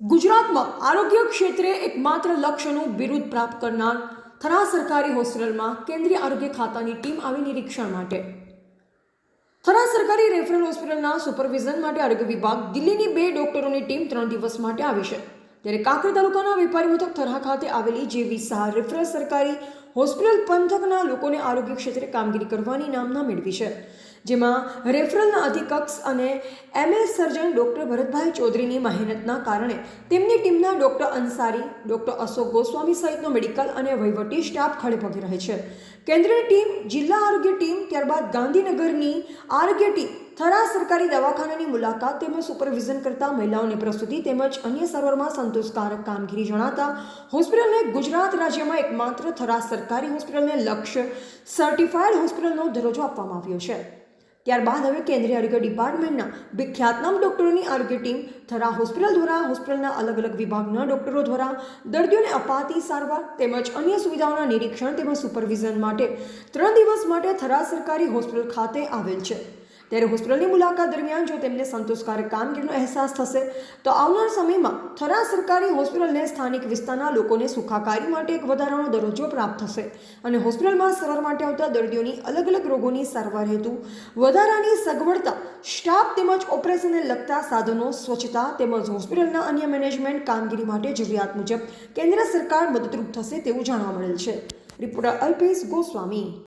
ગુજરાતમાં આરોગ્ય ક્ષેત્રે એકમાત્ર લક્ષ્યનું બિરુદ પ્રાપ્ત કરનાર થરા સરકારી હોસ્પિટલમાં કેન્દ્રીય આરોગ્ય ખાતાની ટીમ આવી નિરીક્ષણ માટે. થરા સરકારી રેફરલ હોસ્પિટલના સુપરવિઝન માટે આરોગ્ય વિભાગ દિલ્હીની બે ડોક્ટરોની ટીમ ત્રણ દિવસ માટે આવી છે. ત્યારે કાંકરી તાલુકાના વેપારી મથક થરા ખાતે આવેલી જેવી સહાર રેફરલ સરકારી હોસ્પિટલ પંથકના લોકોને આરોગ્ય ક્ષેત્રે કામગીરી કરવાની નામના મેળવી છે. જેમાં રેફરલના અધિકક્ષ અને એમએસ સર્જન ડૉક્ટર ભરતભાઈ ચૌધરીની મહેનતના કારણે તેમની ટીમના ડૉક્ટર અંસારી, ડૉક્ટર અશોક ગોસ્વામી સહિતનો મેડિકલ અને વહીવટી સ્ટાફ ખડેપગે રહે છે. કેન્દ્રની ટીમ, જિલ્લા આરોગ્ય ટીમ, ત્યારબાદ ગાંધીનગરની આરોગ્ય ટીમ થરા સરકારી દવાખાનાની મુલાકાત તેમજ સુપરવિઝન કરતા મહિલાઓની પ્રસ્તુતિ તેમજ અન્ય સર્વરમાં સંતોષકારક કામગીરી જણાતા હોસ્પિટલને ગુજરાત રાજ્યમાં એકમાત્ર થરા સરકારી હોસ્પિટલને લક્ષ્ય સર્ટિફાઈડ હોસ્પિટલનો દરજ્જો આપવામાં આવ્યો છે. ત્યારબાદ હવે કેન્દ્રીય આરોગ્ય ડિપાર્ટમેન્ટના વિખ્યાતનામ ડોક્ટરોની આરોગ્ય ટીમ થરા હોસ્પિટલ દ્વારા હોસ્પિટલના અલગ અલગ વિભાગના ડોક્ટરો દ્વારા દર્દીઓને અપાતી સારવાર તેમજ અન્ય સુવિધાઓના નિરીક્ષણ તેમજ સુપરવિઝન માટે ત્રણ દિવસ માટે થરા સરકારી હોસ્પિટલ ખાતે આવેલ છે. ત્યારે હોસ્પિટલની મુલાકાત દરમિયાન જો તેમને સંતોષકારક કામગીરીનો અહેસાસ થશે, તો આવનાર સમયમાં થરા સરકારી હોસ્પિટલને સ્થાનિક વિસ્તારના લોકોને સુખાકારી માટે એક વધારાનો દરજ્જો પ્રાપ્ત થશે. અને હોસ્પિટલમાં સારવાર માટે આવતા દર્દીઓની અલગ અલગ રોગોની સારવાર હેતુ, વધારાની સગવડતા, સ્ટાફ તેમજ ઓપરેશનને લગતા સાધનો, સ્વચ્છતા તેમજ હોસ્પિટલના અન્ય મેનેજમેન્ટ કામગીરી માટે જરૂરિયાત મુજબ કેન્દ્ર સરકાર મદદરૂપ થશે તેવું જાણવા મળેલ છે. રિપોર્ટર અલ્પેશ ગોસ્વામી.